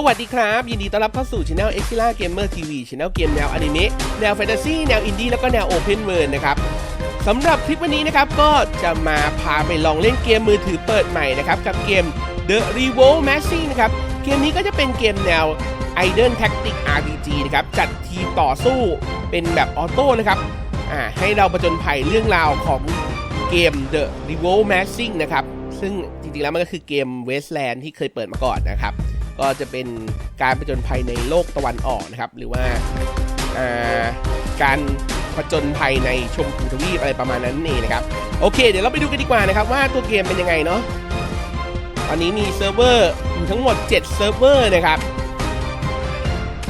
สวัสดีครับ ยินดีต้อนรับเข้าสู่ช anel e x i l a Gamer TV ช anel เกมแนวอนิเมะแนวแฟนตาซีแนวอินดี้แล้วก็แนวโอเพนเวิ d นะครับสำหรับคลิปวันนี้นะครับ ก็จะมาพาไปลองเล่นเกมมือถือเปิดใหม่นะครับ กับเกม The Revolt m a s s i นะครับ เกมนี้ก็จะเป็นเกมแนว Idle Tactic RPG นะครับ จัดทีมต่อสู้เป็นแบบออโต้นะครับอ่าให้เราประจนภัยเรื่องราวของเกม The Revolt Massing นะครับซึ่งจริงๆแล้วมันก็คือเกม Wasteland ที่เคยเปิดมาก่อนนะครับ ก็จะเป็นการผจญภัยในโลกตะวันออกนะครับ หรือว่าาการผจญภัยในชมพูทวีปอะไรประมาณนั้นเองนะครับ โอเค เดี๋ยวเราไปดูกันดีกว่านะครับ ว่าตัวเกมเป็นยังไงเนาะตอนนี้มีเซิร์ฟเวอร์อยู่ทั้งหมด 7 เซิร์ฟเวอร์นะครับ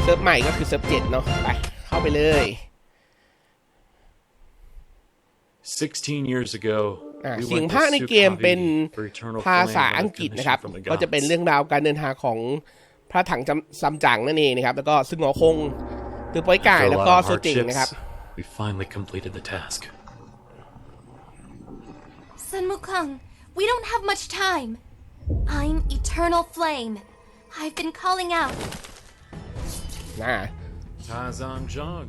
เซิร์ฟใหม่ก็คือเซิร์ฟ7เนาะไปเข้าไปเลย16 years ago เสียง went ภาค to ในเกมเป็น Sukhumvit for eternal ภา flame ษา by อังกฤษ commission นะครับ from the ก็จะเป็น gods. เรื่องราวการเดินทางของพระถังจำซัมจั๋งนั่นเองนะครับ แล้วก็ซึ่งหงอคงตือป้อยก่าย After a แล้ว lot ก็ of โซจิงนะครับ hardships, we finally completed the task. Sun Wukong, we don't have much time. I'm Eternal Flame. I've been calling out. นะ Tazan Jung,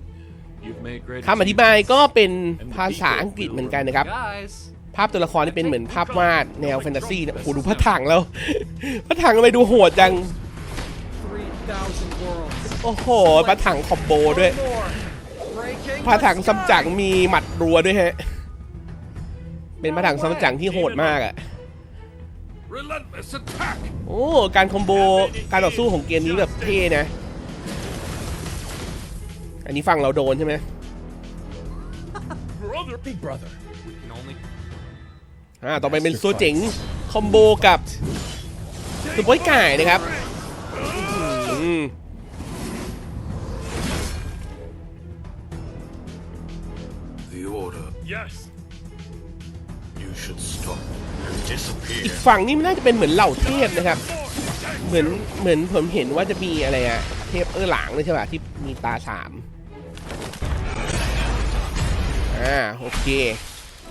you've made great คำอธิบายก็เป็น achievements, and ภาษาอังกฤษเหมือนกันนะครับ Guys, ภาพตัวละครนี่เป็นเหมือนภาพวาดแนวแฟนตาซีนะโอ้โหดูพระถังแล้ว พระถังทำไมดูโหดจัง3,000 worlds. โอ้โหพระถังคอมโบด้วย More. Breaking พระถัง the ซัมจั๋ง sky. มีหมัดรัวด้วยฮะ เป็นพระถังซัมจั๋งที่โหดมากอะ Relentless attack! โอ้การคอมโบการต่อสู้ของเกมนี้แบบเท่นะ อันนี้ฟังเราโดนใช่ไหม Brother, big brother. We can only อ่าต่อไปเป็นโซเจ๋งคอมโบกับตัวป้อยไก่นะครับอืม The order. Yes. You should stop and อี disappear. กฝั่งนี่มันน่าจะเป็นเหมือนเหล่าเทพนะครับ เหมือนเหมือนผมเห็นว่าจะมีอะไรอะเทพเออหลางเลยใช่ป่ะที่มีตาสามอ่าโอเค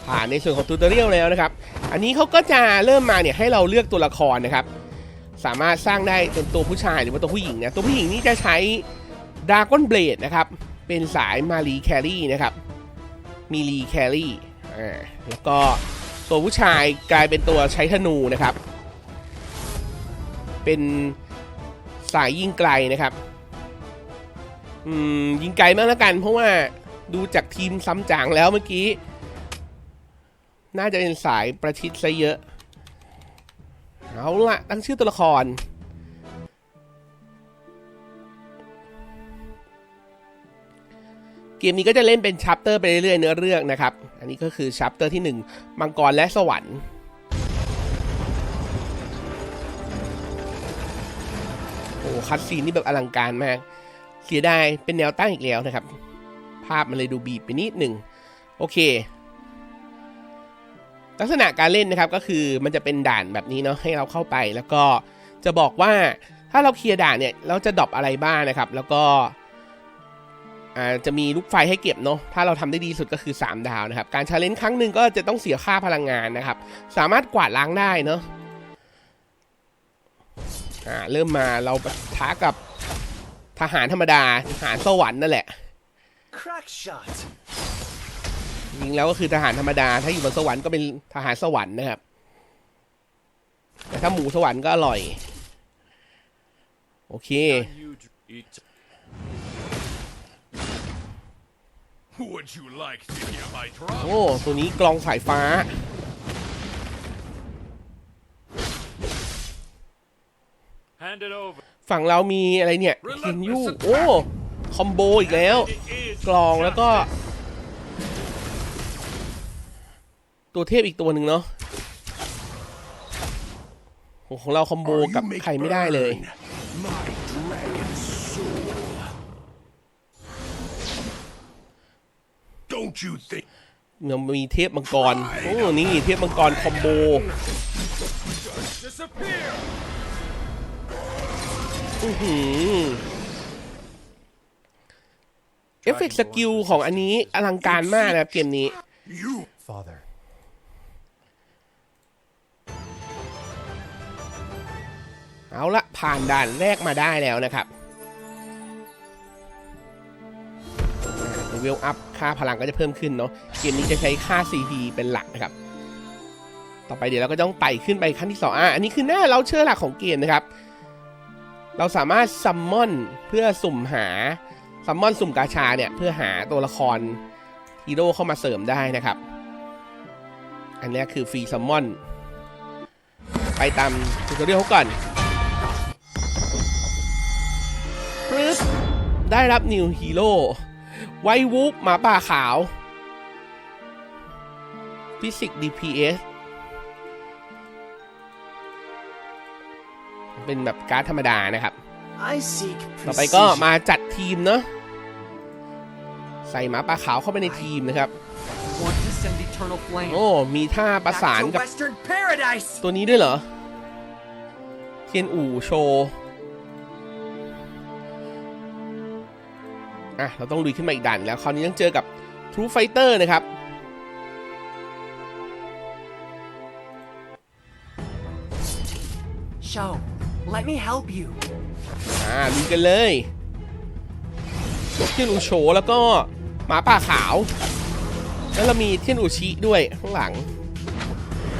ผ่านในส่วนของทูตเรียลแล้วนะครับ อันนี้เขาก็จะเริ่มมาเนี่ยให้เราเลือกตัวละครนะครับ สามารถสร้างได้เป็นตัวผู้ชายหรือว่าตัวผู้หญิงนะตัวผู้หญิงนี่จะใช้ดากอนเบลดนะครับ เป็นสายมารีแครี่นะครับมีรีแครี่อ่าแล้วก็ตัวผู้ชายกลายเป็นตัวใช้ธนูนะครับ เป็นสายยิงไกลนะครับอืมยิงไกลมากแล้วกัน เพราะว่าดูจากทีมซ้ำจางแล้วเมื่อกี้ น่าจะเป็นสายประชิดซะเยอะ เอาละตั้งชื่อตัวละคร เกมนี้ก็จะเล่นเป็นชัปเตอร์ไปเรื่อยๆเนื้อเรื่องนะครับ อันนี้ก็คือชัปเตอร์ที่ 1 มังกรและสวรรค์โอ้คัดซีนนี่แบบอลังการมาก เสียดายเป็นแนวตั้งอีกแล้วนะครับ ภาพมันเลยดูบีบไปนิดหนึ่ง โอเค ลักษณะการเล่นนะครับก็คือมันจะเป็นด่านแบบนี้เนาะให้เราเข้าไป แล้วก็จะบอกว่าถ้าเราเคลียร์ด่านเนี่ยเราจะดรอปอะไรบ้างนะครับ แล้วก็จะมีลูกไฟให้เก็บเนาะ ถ้าเราทำได้ดีสุดก็คือ 3 ดาวนะครับ การชาเลนจ์ครั้งหนึ่งก็จะต้องเสียค่าพลังงานนะครับ สามารถกวาดล้างได้เนาะอ่าเริ่มมาเราปะทะกับทหารธรรมดาทหารสวรรค์นั่นแหละ crack shot. จริงๆแล้วก็คือทหารธรรมดา ถ้าอยู่บนสวรรค์ก็เป็นทหารสวรรค์นะครับ แต่ถ้าหมูสวรรค์ก็อร่อย โอเค You dr- eat Would you like to hear my drum? โอ้ ตัวนี้กลองสายฟ้า hand it over. ฝั่งเรามีอะไรเนี่ยเคนยูโอ้ คอมโบอีกแล้ว กลองแล้วก็ ตัวเทพอีกตัวหนึ่งเนาะโอ้ของเราคอมโบกับใครไม่ได้เลย My dragon soul. Don't you think เรามีเทพมังกร โอ้ นี่เทพมังกรคอมโบ disappear? อื้อหือเอฟเฟกต์สกิลของอันนี้อลังการมากนะครับเกมนี้ เอาละผ่านด่านแรกมาได้แล้วนะครับเวลอัพค่าพลังก็จะเพิ่มขึ้นเนาะเกมนี้จะใช้ค่า CP เป็นหลักนะครับ ต่อไปเดี๋ยวเราก็ต้องไต่ขึ้นไปขั้นที่สองอะอันนี้คือหน้าเราเชื่อหลักของเกมนะครับ เราสามารถซัมมอนเพื่อสุ่มหาซัมมอนสุ่มกาชาเนี่ยเพื่อหาตัวละครฮีโร่เข้ามาเสริมได้นะครับ อันนี้คือฟรีซัมมอนไปตามทูตอเรียลเขาก่อน ปึ๊บได้รับนิวฮีโร่ไววูฟหมาป่าขาวฟิสิก DPS เป็นแบบการ์ดธรรมดานะครับ I seek ต่อไปก็ precision. มาจัดทีมเนาะใส่หมาป่าขาวเข้าไปในทีมนะครับ Want to send eternal flame โอ้ มีท่าประ back สาน to กับ Western Paradise. ตัวนี้ด้วยเหรอ เทียนอู่โช อะเราต้องลุยขึ้นมาอีกด่านแล้วคราวนี้ต้องเจอกับ True Fighter นะครับ Show, let me help you. อ่าลุยกันเลยเทียนอูโชว์แล้วก็หมาป่าขาว แล้วเรามีเทียนอูชิด้วยข้างหลัง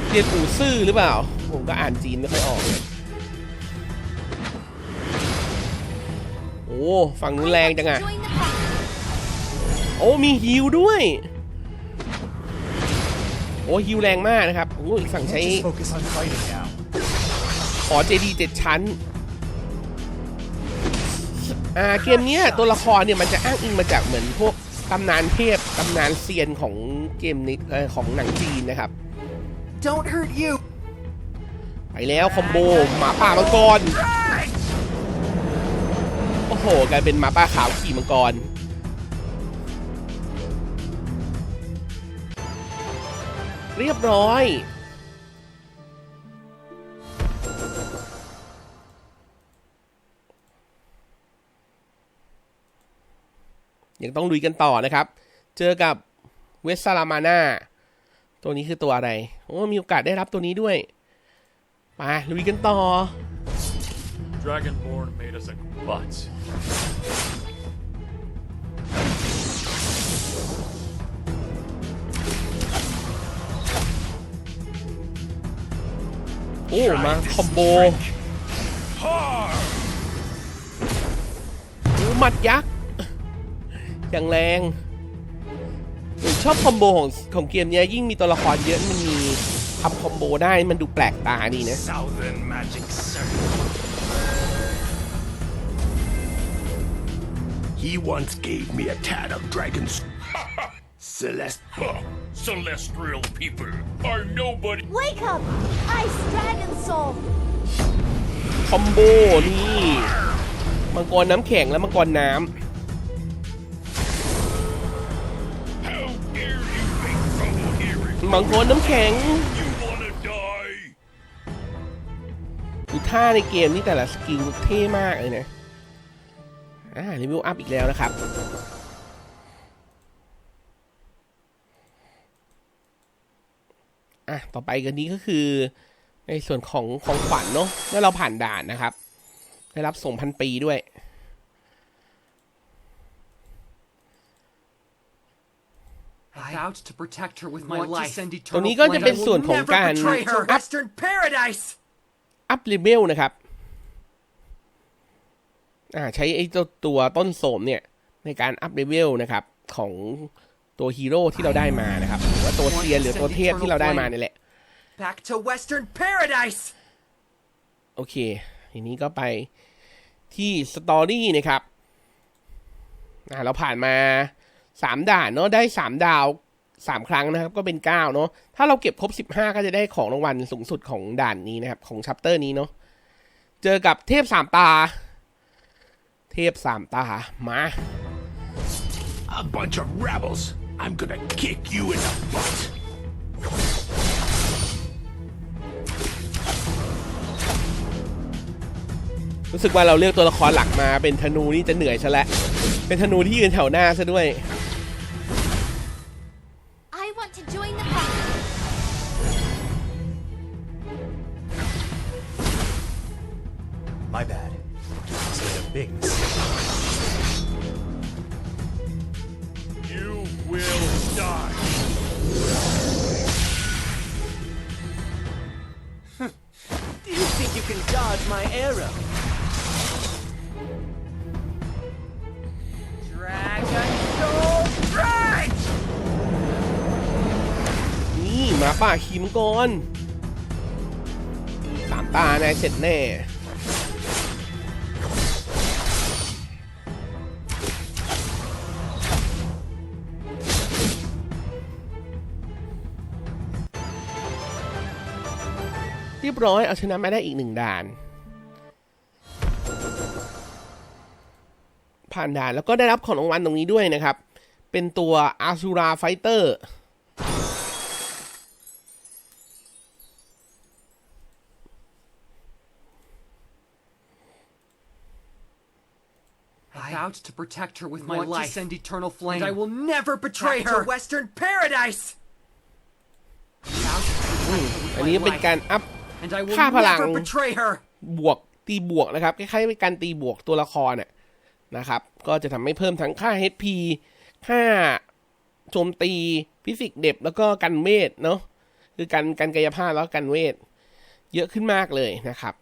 เทียนอูซื่อหรือเปล่า ผมก็อ่านจีนไม่ค่อยออกเลยโอ้ฝั่งนู้นแรงจังอะ Join the fight. โอ้มีฮิวด้วย โอ้ฮิวแรงมากนะครับโอ้อีกฝั่งใช้ Just focus on fighting now. ขอเจดีเจ็ดชั้น อ่าเกมเนี้ยตัวละครเนี่ยมันจะอ้างอิงมาจากเหมือนพวกตำนานเทพตำนานเซียนของเกมนี้เอ่อของหนังจีนนะครับ Don't hurt you. ไปแล้วคอมโบหมาป่ามังกร โอ้โหกลายเป็นหมาป่าขาวขี่มังกร เรียบร้อย ยังต้องลุยกันต่อนะครับ เจอกับเวสซาลามาน่าตัวนี้คือตัวอะไร โอ้ มีโอกาสได้รับตัวนี้ด้วยมาลุยกันต่อ Dragonborn made us a but. โอ้มาคอมโบโอ้หมัดยักษ์อย่างแรงผมชอบคอมโบของของเกมเนี้ยยิ่งมีตัวละครเยอะมันมีทำคอมโบได้มันดูแปลกตาดีนะ Southern magic circle. He once gave me a tad of dragon's. Celest. Huh. Celestial people are nobody. Wake up! Ice Dragon Soul! คอมโบนี่ มังกรน้ำแข็งและมังกรน้ How dare you make trouble here? ำมังกรน้ำแข็ง You wanna die? ดูท่าในเกมนี่แต่ละสกิลเท่มากเลยนะ อ่ารีวิวอัพอีกแล้วนะครับ อะต่อไปกันนี้ก็คือ ในส่วนของของขวัญเนาะเมื่อเราผ่านด่านนะครับ ได้รับส่งพันปีด้วย I vowed to protect her with my Want to life. send ตรงนี้ก็จะเป็นส่วนของการ Betray her. Western Paradise. อัพเลเวลนะครับ อ่าใช้ไอ้เจ้าตัวต้นโสมเนี่ย ในการอัพเลเวลนะครับ ของ ตัวฮีโร่ที่เราได้มานะครับหรือว่าตัวเซียนหรือตัวเทพที่เราได้มาเนี่ยแหละ Back to Western Paradise. โอเคทีนี้ก็ไปที่สตอรี่นะครับอ่าเราผ่านมาสามด่านเนาะได้สามดาวสามครั้งนะครับ ก็เป็นเก้าเนาะถ้าเราเก็บครบสิบห้าก็จะได้ของรางวัลสูงสุดของด่านนี้นะครับ ของชัปเตอร์นี้เนาะเจอกับเทพสามตา เทพสามตามา A bunch of rebels. I'm gonna kick you in the butt. รู้สึกว่าเราเลือกตัวละครหลักมาเป็นธนูนี่จะเหนื่อยซะแล้วเป็นธนูที่ยืนแถวหน้าซะด้วย หมาป่าขี่มังกรสามตานายเสร็จแน่เรียบร้อยเอาชนะมาได้อีกหนึ่งด่าน ผ่านด่านแล้วก็ได้รับของรางวัลตรงนี้ด้วยนะครับ เป็นตัวอาซูราไฟเตอร์ I vowed to protect her with my want to life. send eternal flame. And I will never betray Back her! to Western Paradise! Vowed to protect her with อัน my นี้เป็น life. การอัพ And I will ค่าพลัง never betray her! บวกตีบวกนะครับคล้ายๆเป็นการตีบวกตัวละครน่ะนะครับ ก็จะทำให้เพิ่มทั้งค่า HP ค่าโจมตีฟิสิกส์เด็บแล้วก็กันเวทเนาะคือการการกายภาพแล้วก็กันเวท เยอะขึ้นมากเลยนะครับ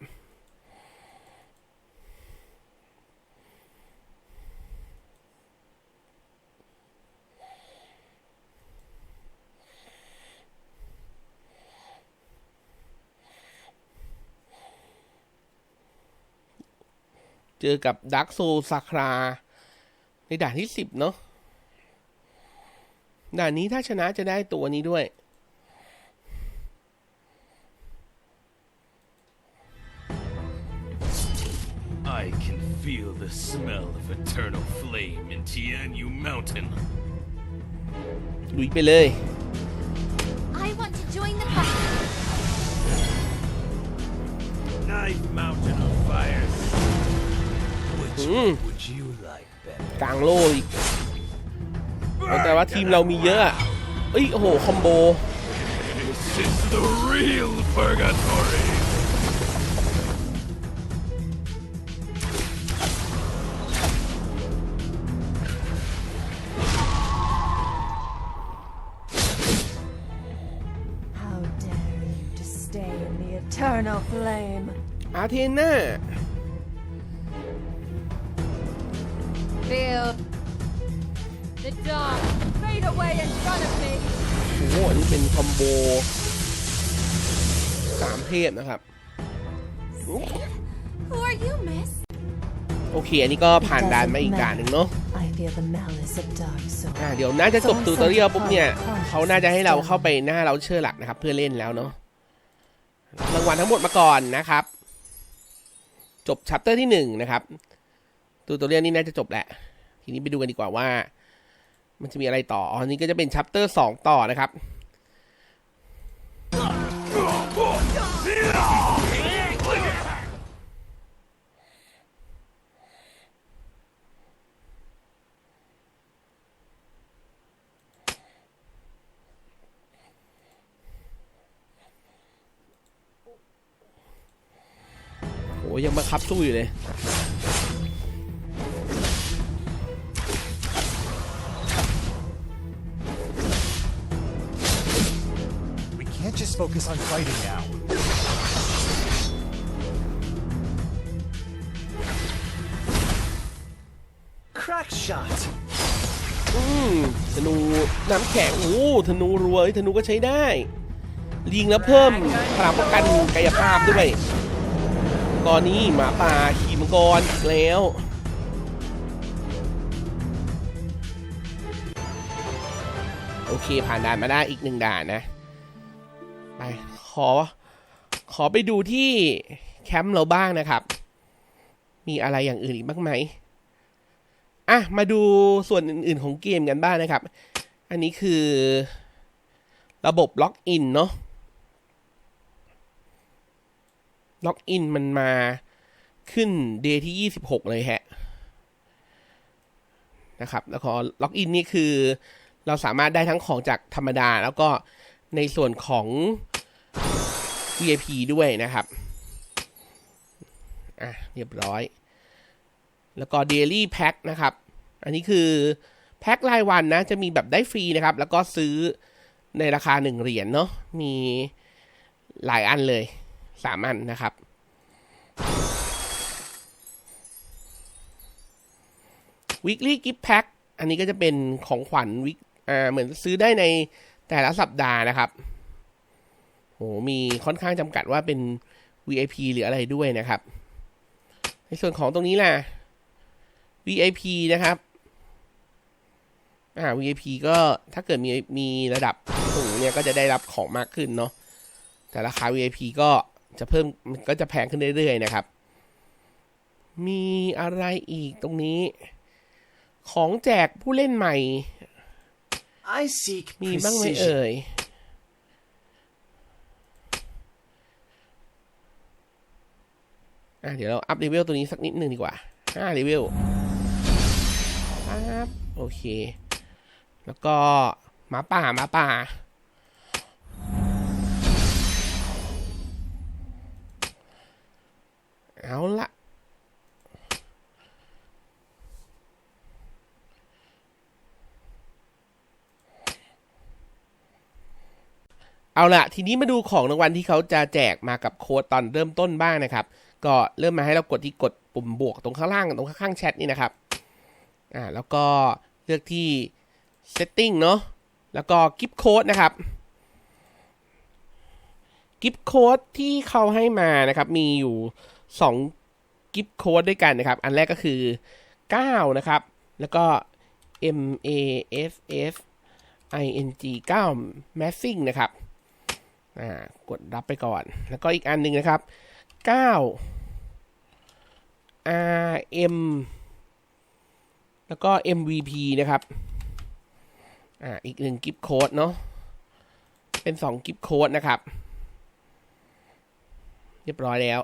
เจอกับดักโซซาครา ในด่านที่สิบเนาะด่านนี้ถ้าชนะจะได้ตัวนี้ด้วย I can feel the smell of eternal flame in Tianyu Mountain. ลุยไปเลย I want to join the fight. Knife Mountain of Fire. กลางโลอีกแต่ว่าทีมเรามีเยอะอะเอ้ย โอ้โห คอมโบ This is the real purgatory. ๆ How dare you to stay in the eternal flame? อาเทนา อันนี้เป็นคอมโบสามเทพนะครับ Who are you, miss? โอเค อันนี้ก็ผ่านด่านมาอีกด่านหนึ่งเนาะ I feel the malice of dark soul. อ่าเดี๋ยวน่าจะจบตูตอเรียลปุ๊บเนี่ยเขาน่าจะให้เราเข้าไปหน้าเราเชื่อหลักนะครับ เพื่อเล่นแล้วเนาะรางวัลทั้งหมดมาก่อนนะครับ จบชัปเตอร์ที่หนึ่งนะครับตูตอเรียลนี่น่าจะจบแหละ ทีนี้ไปดูกันดีกว่าว่า มันจะมีอะไรต่ออ๋ออันนี้ก็จะเป็นชัปเตอร์สองต่อนะครับ อ้ยังมาคับสู้อยู่เลย We can't just focus on fighting now. Crack shot! อืมธนูน้ำแข็งโอ้ธนูรวยธนูก็ใช้ได้ยิงแล้วเพิ่มพลังป้องกันกายภาพด้วย ตอนนี้หมาป่าขี่มังกรอีกแล้วโอเคผ่านด่านมาได้อีกหนึ่งด่านนะไปขอ ขอไปดูที่แคมป์เราบ้างนะครับ มีอะไรอย่างอื่นอีกบ้างไหมอะมาดูส่วนอื่นๆของเกมกันบ้างนะครับ อันนี้คือ ระบบล็อกอินเนาะ ล็อกอินมันมาขึ้นเดย์ที่ 26 เลยฮะนะครับ แล้วก็ล็อกอินนี่คือเราสามารถได้ทั้งของจากธรรมดา แล้วก็ในส่วนของ VIP ด้วยนะครับ อะ เรียบร้อย แล้วก็ Daily Pack นะครับ อันนี้คือ แพ็ครายวันนะ จะมีแบบได้ฟรีนะครับ แล้วก็ซื้อในราคา 1 เหรียญเนาะมีหลายอันเลย 3อันนะครับ Weekly Gift Pack อันนี้ก็จะเป็นของขวัญวิกอ่าเหมือนซื้อได้ในแต่ละสัปดาห์นะครับโหมีค่อนข้างจำกัดว่าเป็น VIP หรืออะไรด้วยนะครับ ในส่วนของตรงนี้ล่ะ VIP นะครับอ่า VIP ก็ถ้าเกิดมีมีระดับสูงเนี่ยก็จะได้รับของมากขึ้นเนาะแต่ราคา VIP ก็ จะเพิ่มมันก็จะแพงขึ้นเรื่อยๆนะครับ มีอะไรอีกตรงนี้ ของแจกผู้เล่นใหม่ I seek มีบ้างไหม precision. เอ่ยอะเดี๋ยวเราอัพเลเวลตัวนี้สักนิดหนึ่งดีกว่าห้าเลเวลครับโอเค แล้วก็หมาป่าหมาป่าเอาละ เอาละทีนี้มาดูของรางวัลที่เขาจะแจกมากับโค้ดตอนเริ่มต้นบ้างนะครับ ก็เริ่มมาให้เรากดที่กดปุ่มบวกตรงข้างล่างตรงข้างๆแชทนี่นะครับอ่าแล้วก็เลือกที่ setting เนาะแล้วก็กิฟต์โค้ดนะครับกิฟต์โค้ดที่เขาให้มานะครับมีอยู่2กิฟต์โค้ดด้วยกันนะครับ อันแรกก็คือ 9 นะครับ แล้วก็ M A S S I N G 9 Massing นะครับ กดรับไปก่อน แล้วก็อีกอันหนึ่งนะครับ 9 R M แล้วก็ MVP นะครับอ่าอีกหนึ่งกิฟต์โค้ดเนาะเป็นสองกิฟต์โค้ดนะครับ เรียบร้อยแล้ว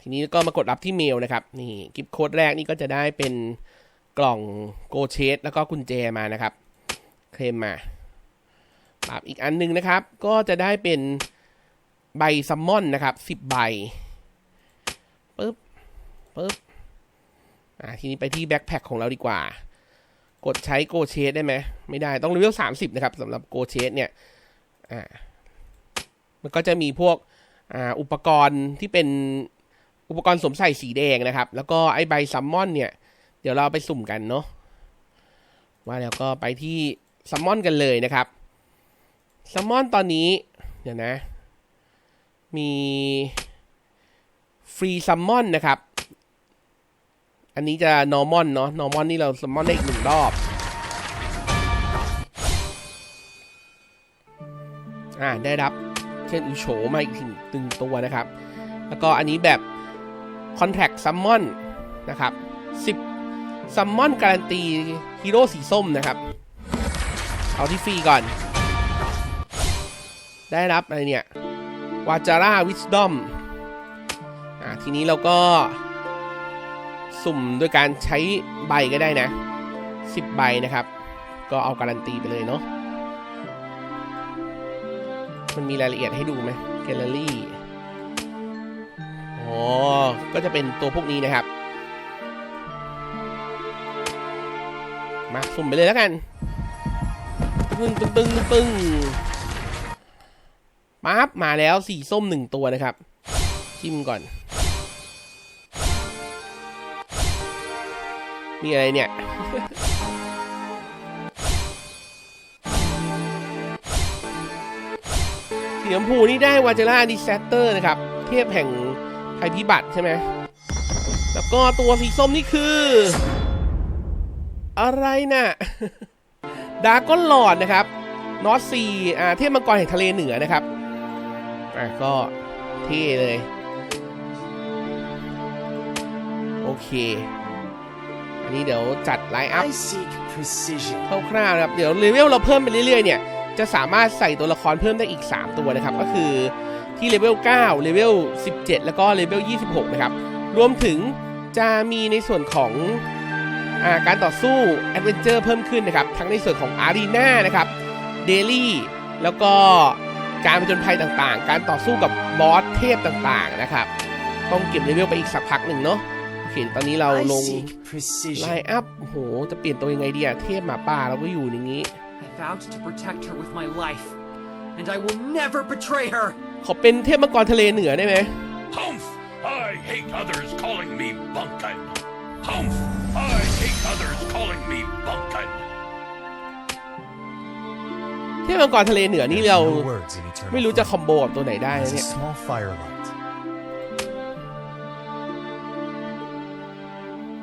ทีนี้ก็มากดรับที่เมลนะครับ นี่กิฟต์โค้ดแรกนี่ก็จะได้เป็นกล่องโกเชสแล้วก็กุญแจมานะครับ เคลมมา ปรับอีกอันหนึงนะครับ ก็จะได้เป็นใบซัมมอนนะครับสิบใบปึ๊บปึ๊บอ่าทีนี้ไปที่แบ็คแพคของเราดีกว่า กดใช้โกเชสได้ไหมไม่ได้ต้องเลเวลสามสิบนะครับสำหรับโกเชสเนี่ยอ่ามันก็จะมีพวกอ่าอุปกรณ์ที่เป็นอุปกรณ์สวมใส่สีแดงนะครับ แล้วก็ไอใบซัมมอนเนี่ยเดี๋ยวเราไปสุ่มกันเนาะว่าแล้วก็ไปที่ซัมมอนกันเลยนะครับ ซัมมอนตอนนี้ เดี๋ยวนะ มีฟรีซัมมอนนะครับ อันนี้จะ normal เนาะ normal นี่เรา summon ได้อีกหนึ่งรอบอ่าได้รับเช่นอุโฉมาอีกหนึ่งตัวนะครับ แล้วก็อันนี้แบบ contract summon นะครับ10 summon การันตีฮีโร่สีส้มนะครับ เอาที่ฟรีก่อน ได้รับอะไรเนี่ยวาจาร่าวิสดอมอ่าทีนี้เราก็สุ่มโดยการใช้ใบก็ได้นะ 10 ใบนะครับ ก็เอาการันตีไปเลยเนาะมันมีรายละเอียดให้ดูไหมแกลเลอรี่อ๋อก็จะเป็นตัวพวกนี้นะครับ มาสุ่มไปเลยแล้วกัน ปึ้งปึ้งปึ้งปึ้ง ปั๊บมาแล้วสีส้มหนึ่งตัวนะครับ จิ้มก่อน มีอะไรเนี่ย สีชมพูนี่ได้วาเจล่าดิสเตอร์นะครับ เทพแห่งภัยพิบัติใช่ไหม แล้วก็ตัวสีส้มนี่คือ อะไรน่ะดาร์ก้อนหลอดนะครับนอตซีอ่าเทพมังกรแห่งทะเลเหนือนะครับ อะก็เท่เลย โอเค อันนี้เดี๋ยวจัดไลน์อัพ I seek precision. คร่าวๆนะครับ เดี๋ยวเลเวลเราเพิ่มไปเรื่อยๆ เนี่ย จะสามารถใส่ตัวละครเพิ่มได้อีก 3 ตัวนะครับ ก็คือที่เลเวล9เลเวล17 แล้วก็เลเวล26 นะครับ รวมถึงจะมีในส่วนของอาการต่อสู้แอดเวนเจอร์เพิ่มขึ้นนะครับ ทั้งในส่วนของอารีนานะครับเดลี่แล้วก็ การผจญภัยต่างๆ การต่อสู้กับบอสเทพต่างๆนะครับ ต้องเก็บเลเวลไปอีกสักพักหนึ่งเนาะโอเคตอนนี้เรา I ลง seek ไล precision. น์อัพโอ้โห จะเปลี่ยนตัวยังไงดีอะเทพหมาป่าเราก็อยู่อย่างนี้ I vowed to protect her with my life, and I will never betray her. ขอเป็นเทพมังกรทะเลเหนือได้ไหม Humph! I hate others calling me bunkin. Humph! I hate others calling me bunkin. เทพมังกรทะเลเหนือนี่ There's เรา no words in eternal ไม่รู้จะค flame. อมโบกับตัวไหนได้ It's นะ a เนี่ย small firelight.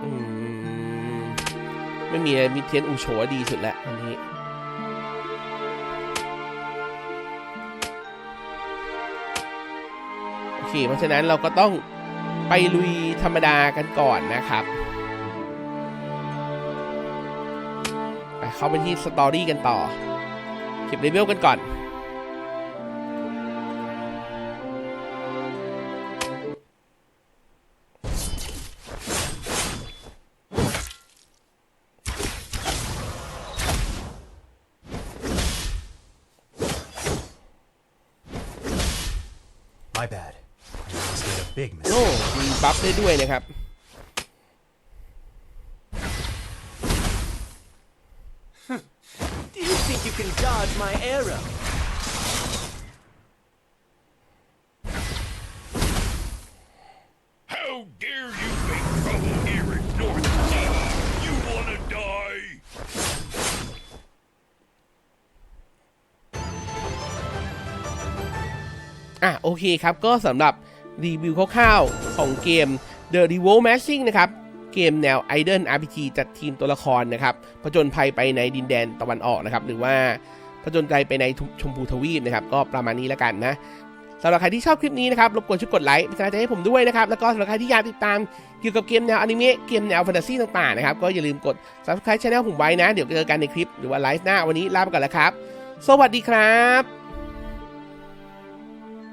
อืมไม่มีอะไรมีเทียนอูโฉดีสุดแล้วอันนี้โอเค เพราะฉะนั้นเราก็ต้องไปลุยธรรมดากันก่อนนะครับ ไปเข้าไปที่สตอรี่กันต่อ เก็บเลเวลกันก่อน My bad. I almost made a big โอ้ mistake. มีบัฟได้ด้วยนะครับ dare you make trouble here in North Sea? You wanna die? อะโอเคครับ ก็สำหรับรีวิวคร่าวๆของเกม The Revolt Mashing นะครับ เกมแนว Idle RPG จัดทีมตัวละครนะครับผจญภัยไปในดินแดนตะวันออกนะครับ หรือว่าผจญใจไปในชมพูทวีปนะครับ ก็ประมาณนี้แล้วกันนะ สำหรับใครที่ชอบคลิปนี้นะครับรบกวนช่วยกดไลค์เป็นกำลังใจให้ผมด้วยนะครับแล้วก็สำหรับใครที่อยากติดตามเกี่ยวกับเกมแนวอนิเมะเกมแนวแฟนตาซีต่างๆนะครับก็อย่าลืมกด subscribe channel ผมไว้นะ เดี๋ยวเจอกันในคลิปหรือว่าไลฟ์หน้าวันนี้ลาไปก่อนแล้วครับ สวัสดีครับ